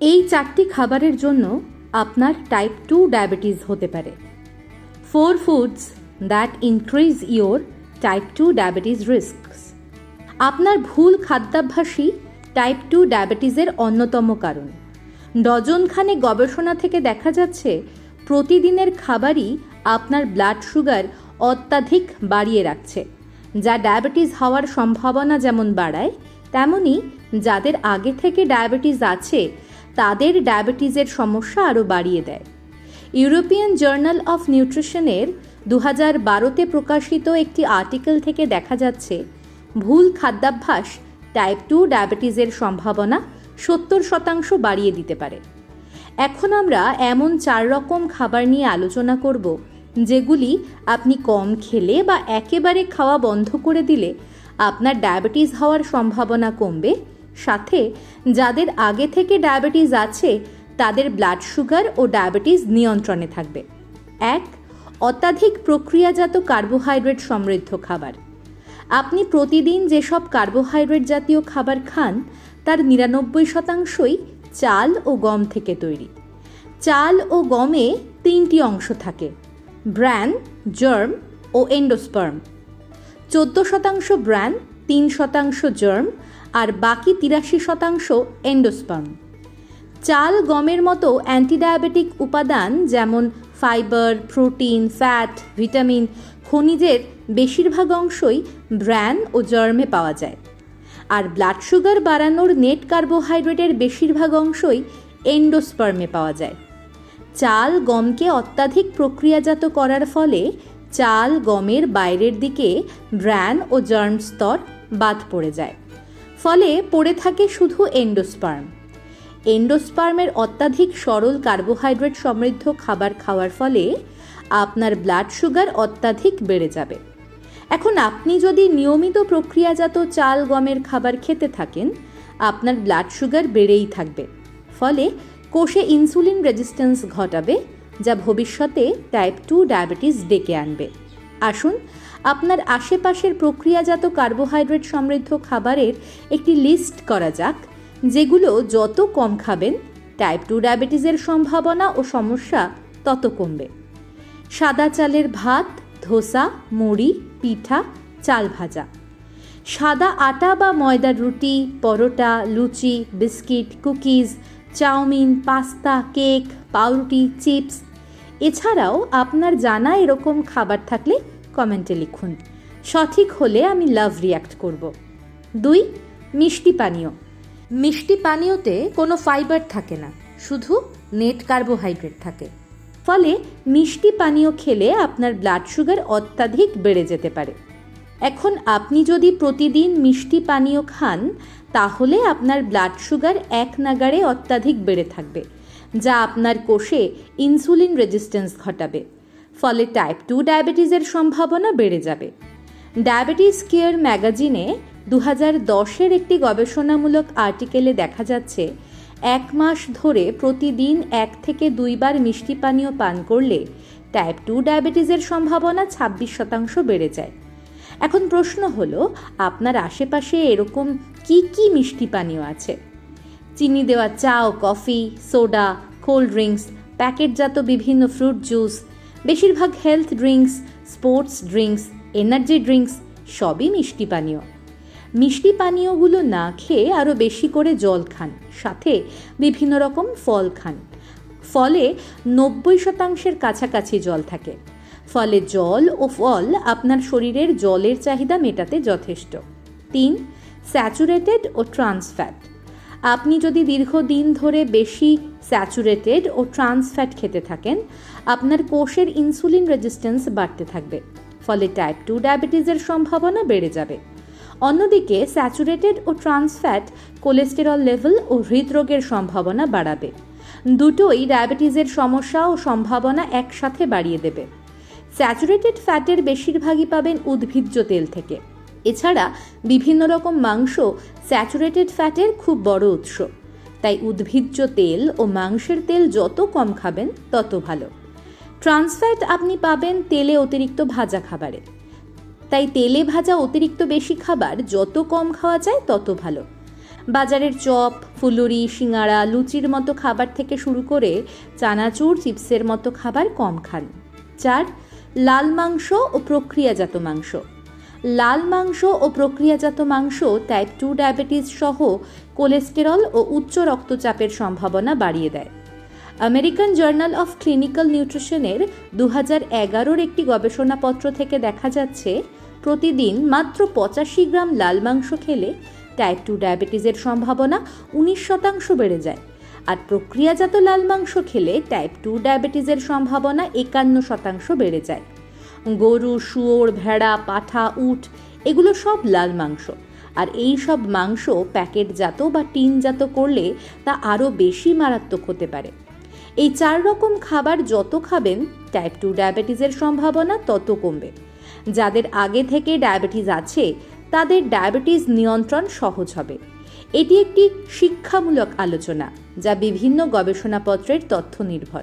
এই চারটি খাবারের জন্য আপনার টাইপ টু ডায়াবেটিস হতে পারে। Four foods that increase your type two diabetes risk আপনার ভুল খাদ্যাভ্যাসই টাইপ টু ডায়াবেটিসের অন্যতম কারণ। ডজনখানে গবেষণা থেকে দেখা যাচ্ছে, প্রতিদিনের খাবারই আপনার ব্লাড সুগার অত্যাধিক বাড়িয়ে রাখছে, যা ডায়াবেটিস হওয়ার সম্ভাবনা যেমন বাড়ায়, তেমনি যাদের আগে থেকে ডায়াবেটিস আছে তাদের ডায়াবেটিসের সমস্যা আরও বাড়িয়ে দেয়। ইউরোপিয়ান জার্নাল অফ নিউট্রিশনের দু হাজার বারোতে প্রকাশিত একটি আর্টিকেল থেকে দেখা যাচ্ছে, ভুল খাদ্যাভ্যাস টাইপ টু ডায়াবেটিসের সম্ভাবনা সত্তর শতাংশ বাড়িয়ে দিতে পারে। এখন আমরা এমন চার রকম খাবার নিয়ে আলোচনা করব, যেগুলি আপনি কম খেলে বা একেবারে খাওয়া বন্ধ করে দিলে আপনার ডায়াবেটিস হওয়ার সম্ভাবনা কমবে সাথে যাদের আগে থেকে ডায়াবেটিস আছে, তাদের ব্লাড সুগার ও ডায়াবেটিস নিয়ন্ত্রণে থাকবে। এক, অত্যাধিক প্রক্রিয়াজাত কার্বোহাইড্রেট সমৃদ্ধ খাবার। আপনি প্রতিদিন যেসব কার্বোহাইড্রেট জাতীয় খাবার খান, তার নিরানব্বই শতাংশই চাল ও গম থেকে তৈরি। চাল ও গমে তিনটি অংশ থাকে, ব্র্যান, জার্ম ও এন্ডোস্পার্ম। চোদ্দ শতাংশ ব্র্যান, তিন শতাংশ জার্ম আর বাকি তিরাশি শতাংশ এন্ডোস্পার্ম। চাল, গমের মতো অ্যান্টিডায়াবেটিক উপাদান যেমন ফাইবার, প্রোটিন, ফ্যাট, ভিটামিন, খনিজের বেশিরভাগ অংশই ব্র্যান ও জার্মে পাওয়া যায়। আর ব্লাড সুগার বাড়ানোর নেট কার্বোহাইড্রেটের বেশিরভাগ অংশই এন্ডোস্পার্মে পাওয়া যায়। চাল, গমকে অত্যাধিক প্রক্রিয়াজাত করার ফলে চাল, গমের বাইরের দিকে ব্র্যান ও জার্ম স্তর বাদ পড়ে যায়। ফলে পড়ে থাকে শুধু এন্ডোস্পার্ম। এন্ডোস্পার্মের অত্যাধিক সরল কার্বোহাইড্রেট সমৃদ্ধ খাবার খাওয়ার ফলে আপনার ব্লাড সুগার অত্যাধিক বেড়ে যাবে। এখন আপনি যদি নিয়মিত প্রক্রিয়াজাত চাল, গমের খাবার খেতে থাকেন, আপনার ব্লাড সুগার বেড়েই থাকবে। ফলে কোষে ইনসুলিন রেজিস্ট্যান্স ঘটাবে, যা ভবিষ্যতে টাইপ টু ডায়াবেটিস ডেকে আনবে। আসুন, আপনার আশেপাশের প্রক্রিয়াজাত কার্বোহাইড্রেট সমৃদ্ধ খাবারের একটি লিস্ট করা যাক, যেগুলো যত কম খাবেন টাইপ টু ডায়াবেটিসের সম্ভাবনা ও সমস্যা তত কমবে। সাদা চালের ভাত, ধোসা, মুড়ি, পিঠা, চাল ভাজা। সাদা আটা বা ময়দার রুটি, পরোটা, লুচি, biscuit, cookies, chow mein, pasta, cake, পাউরুটি, চিপস এছাড়াও আপনার জানা এরকম খাবার থাকলে কমেন্টে লিখুন। সঠিক হলে আমি লাভ রিয়াক্ট করব। দুই, মিষ্টি পানীয়। মিষ্টি পানীয়তে কোনো ফাইবার থাকে না, শুধু নেট কার্বোহাইড্রেট থাকে। ফলে মিষ্টি পানীয় খেলে আপনার ব্লাড সুগার অত্যাধিক বেড়ে যেতে পারে। এখন আপনি যদি প্রতিদিন মিষ্টি পানীয় খান, তাহলে আপনার ব্লাড সুগার এক নাগাড়ে অত্যাধিক বেড়ে থাকবে। যা আপনার কোষে ইনসুলিন রেজিস্ট্যান্স ঘটাবে। ফলে টাইপ টু ডায়াবেটিসের সম্ভাবনা বেড়ে যাবে। ডায়াবেটিস কেয়ার ম্যাগাজিনে দু হাজার দশের একটি গবেষণামূলক আর্টিকেলে দেখা যাচ্ছে, এক মাস ধরে প্রতিদিন এক থেকে দুইবার মিষ্টি পানীয় পান করলে টাইপ টু ডায়াবেটিসের সম্ভাবনা ছাব্বিশ শতাংশ বেড়ে যায়। এখন প্রশ্ন হলো, আপনার আশেপাশে এরকম কি কি মিষ্টি পানীয় আছে? চিনি দেওয়া চা ও কফি, সোডা, কোল্ড ড্রিঙ্কস, প্যাকেটজাত বিভিন্ন ফ্রুট জুস, বেশিরভাগ health drinks, sports drinks, energy drinks, সবই মিষ্টি পানীয়। মিষ্টি পানীয়গুলো না খেয়ে আরও বেশি করে জল খান, সাথে বিভিন্ন রকম ফল খান। ফলে নব্বই শতাংশের কাছাকাছি জল থাকে। ফলে জল ও ফল আপনার শরীরের জলের চাহিদা মেটাতে যথেষ্ট। তিন, স্যাচুরেটেড ও ট্রান্স ফ্যাট। আপনি যদি দীর্ঘদিন ধরে বেশি স্যাচুরেটেড ও ট্রান্সফ্যাট খেতে থাকেন, আপনার কোষের ইনসুলিন রেজিস্ট্যান্স বাড়তে থাকবে, ফলে টাইপ টু ডায়াবেটিসের সম্ভাবনা বেড়ে যাবে। অন্যদিকে, স্যাচুরেটেড ও ট্রান্সফ্যাট কোলেস্টেরল লেভেল ও হৃদরোগের সম্ভাবনা বাড়াবে। দুটোই ডায়াবেটিসের সমস্যা ও সম্ভাবনা একসাথে বাড়িয়ে দেবে। স্যাচুরেটেড ফ্যাটের বেশিরভাগই পাবেন উদ্ভিজ্জ তেল থেকে। এছাড়া বিভিন্ন রকম মাংস স্যাচুরেটেড ফ্যাটের খুব বড় উৎস। তাই উদ্ভিজ্জ তেল ও মাংসের তেল যত কম খাবেন, তত ভালো। ট্রান্সফ্যাট আপনি পাবেন তেলে অতিরিক্ত ভাজা খাবারে। তাই তেলে ভাজা অতিরিক্ত বেশি খাবার যত কম খাওয়া যায়, তত ভালো। বাজারের চপ, ফুলুরি সিঙাড়া লুচির মতো খাবার থেকে শুরু করে চানাচুর, চিপসের মতো খাবার কম খান। চার, লাল মাংস ও প্রক্রিয়াজাত মাংস। লাল মাংস ও প্রক্রিয়াজাত মাংস টাইপ টু ডায়াবেটিস সহ কোলেস্টেরল ও উচ্চ রক্তচাপের সম্ভাবনা বাড়িয়ে দেয়। আমেরিকান জার্নাল অফ ক্লিনিক্যাল নিউট্রিশনের দু হাজার এগারোর একটি গবেষণাপত্র থেকে দেখা যাচ্ছে, প্রতিদিন মাত্র পঁচাশি গ্রাম লাল মাংস খেলে টাইপ টু ডায়াবেটিসের সম্ভাবনা উনিশ শতাংশ বেড়ে যায়। আর প্রক্রিয়াজাত লাল মাংস খেলে টাইপ টু ডায়াবেটিসের সম্ভাবনা একান্ন শতাংশ বেড়ে যায়। গরু, শুয়োর, ভেড়া, পাঠা, উট, এগুলো সব লাল মাংস। আর এই সব মাংস প্যাকেটজাত বা টিনজাত করলে তা আরও বেশি মারাত্মক হতে পারে। এই চার রকম খাবার যত খাবেন টাইপ টু ডায়াবেটিসের সম্ভাবনা তত কমবে। যাদের আগে থেকে ডায়াবেটিস আছে, তাদের ডায়াবেটিস নিয়ন্ত্রণ সহজ হবে। এটি একটি শিক্ষামূলক আলোচনা, যা বিভিন্ন গবেষণাপত্রের তথ্য নির্ভর।